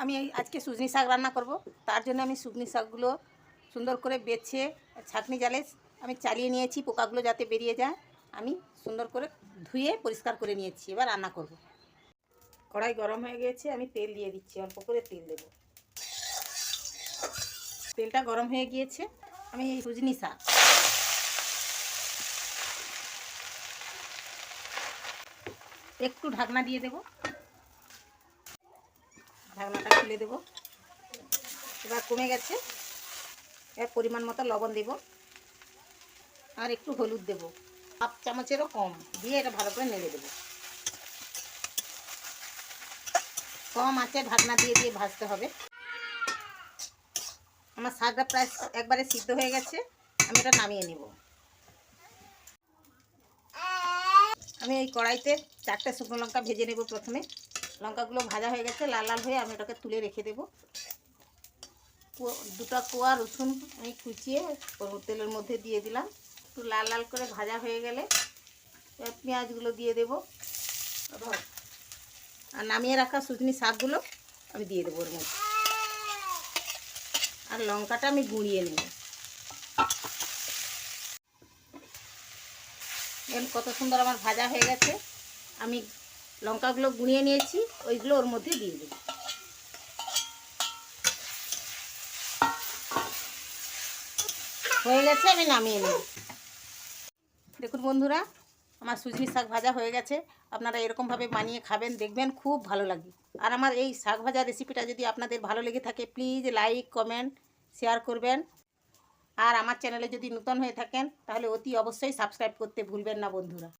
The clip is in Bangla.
আমি আজকে সুজনি শাক রান্না করব। তার জন্য আমি সুজনি শাকগুলো সুন্দর করে বেছে ছাঁকনি জালে আমি চালিয়ে নিয়েছি, পোকাগুলো যাতে বেরিয়ে যায়। আমি সুন্দর করে ধুয়ে পরিষ্কার করে নিয়েছি, এবার রান্না করব। কড়াই গরম হয়ে গিয়েছে আমি তেল দিয়ে দিচ্ছি, অল্প করে তেল দেব। তেলটা গরম হয়ে গিয়েছে, আমি এই সুজনি শাক। একটু ঢাকনা দিয়ে দেব। ঢাকনাটা খুলে দেব। এবার কমে গেছে। এর পরিমাণ মতো লবণ দেব। আর একটু হলুদ দেব। হাফ চামচেরও কম। দিয়ে এটা ভালো করে নেড়ে দেব। কম আছে, ঢাকনা দিয়ে দিয়ে ভাজতে হবে। আমার শাকটা প্রায় একবারে সিদ্ধ হয়ে গেছে। আমি এটা নামিয়ে নেব। আমি এই কড়াইতে চারটে শুকনো লঙ্কা ভেজে নেব প্রথমে। লঙ্কাগুলো ভাজা হয়ে গেছে, লাল লাল হয়ে আমি ওটাকে তুলে রেখে দেব। দুটো কোয়া রসুন আমি কুচিয়ে তেলের মধ্যে দিয়ে দিলাম। একটু লাল লাল করে ভাজা হয়ে গেলে পেঁয়াজগুলো দিয়ে দেব। আর নামিয়ে রাখা সুজনি শাকগুলো আমি দিয়ে দেবো ওর মধ্যে। আর লঙ্কাটা আমি গুঁড়িয়ে নেব। কত সুন্দর আমার ভাজা হয়ে গেছে। আমি লঙ্কাগুলো গুঁড়িয়ে নিয়েছি, ওইগুলো ওর মধ্যে দিয়ে দেব। হয়ে গেছে, আমি নামিয়ে নেব। দেখুন বন্ধুরা, আমার সুজনি শাক ভাজা হয়ে গেছে। আপনারা এরকমভাবে বানিয়ে খাবেন, দেখবেন খুব ভালো লাগে। আর আমার এই শাক ভাজা রেসিপিটা যদি আপনাদের ভালো লেগে থাকে, প্লিজ লাইক, কমেন্ট, শেয়ার করবেন। আর আমার চ্যানেলে যদি নতুন হয়ে থাকেন, তাহলে অতি অবশ্যই সাবস্ক্রাইব করতে ভুলবেন না বন্ধুরা।